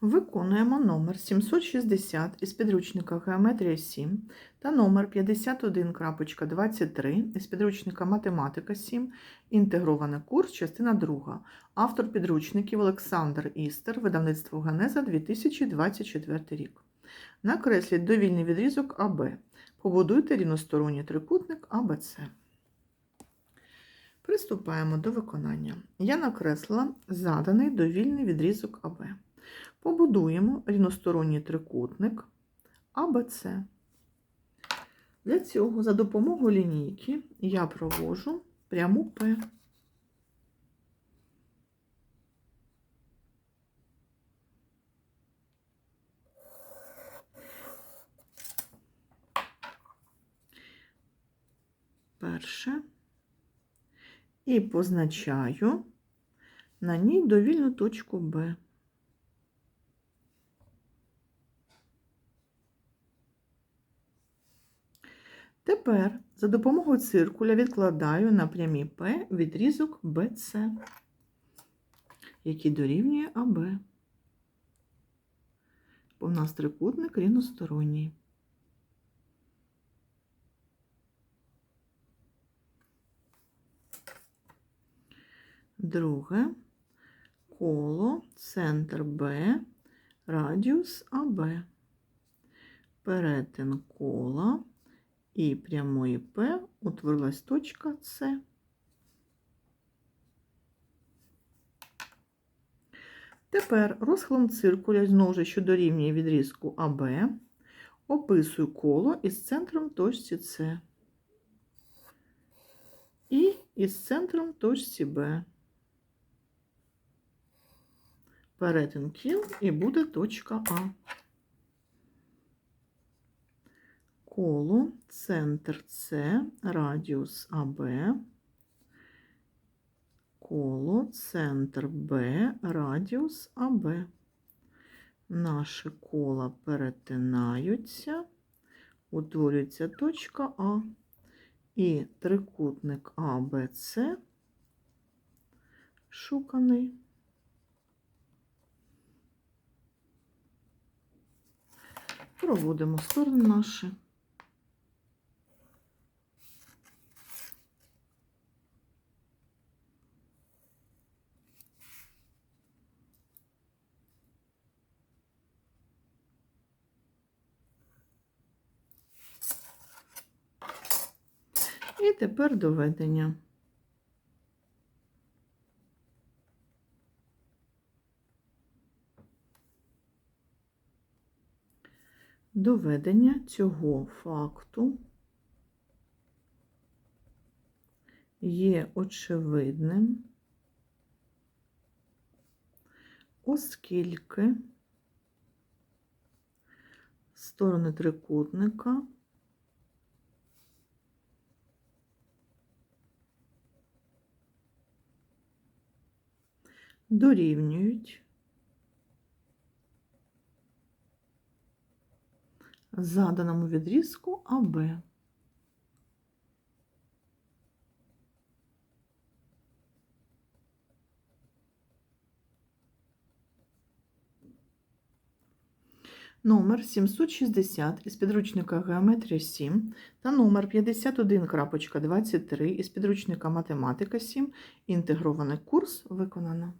Виконуємо номер 760 із підручника Геометрія 7 та номер 51.23 із підручника Математика 7, інтегрований курс, частина 2. Автор підручників Олександр Істер, видавництво Генеза 2024 рік. Накресліть довільний відрізок АБ. Побудуйте рівносторонній трикутник АБЦ. Приступаємо до виконання. Я накреслила заданий довільний відрізок АБ. Побудуємо рівносторонній трикутник АБЦ. Для цього за допомогою лінійки я провожу пряму П. Перше. І позначаю на ній довільну точку Б. Тепер за допомогою циркуля відкладаю на прямій П відрізок BC, який дорівнює АБ. Бо в нас трикутник рівносторонній. Друге коло, центр Б, радіус АБ, перетин кола і прямої П утворилась точка С. Тепер розхилом циркуля знову ж, що дорівнює відрізку АБ, описую коло із центром точці С і із центром точці Б. Перетин кіл і буде точка А. коло, центр С, радіус АБ, коло, центр Б, радіус АБ. Наші кола перетинаються, утворюється точка А і трикутник АБЦ шуканий. Проводимо сторони наші. І тепер доведення. Доведення цього факту є очевидним, оскільки сторони трикутника дорівнюють заданому відрізку АБ. Номер 760 із підручника Геометрія 7 та номер 51.23 із підручника Математика 7 інтегрований курс виконано.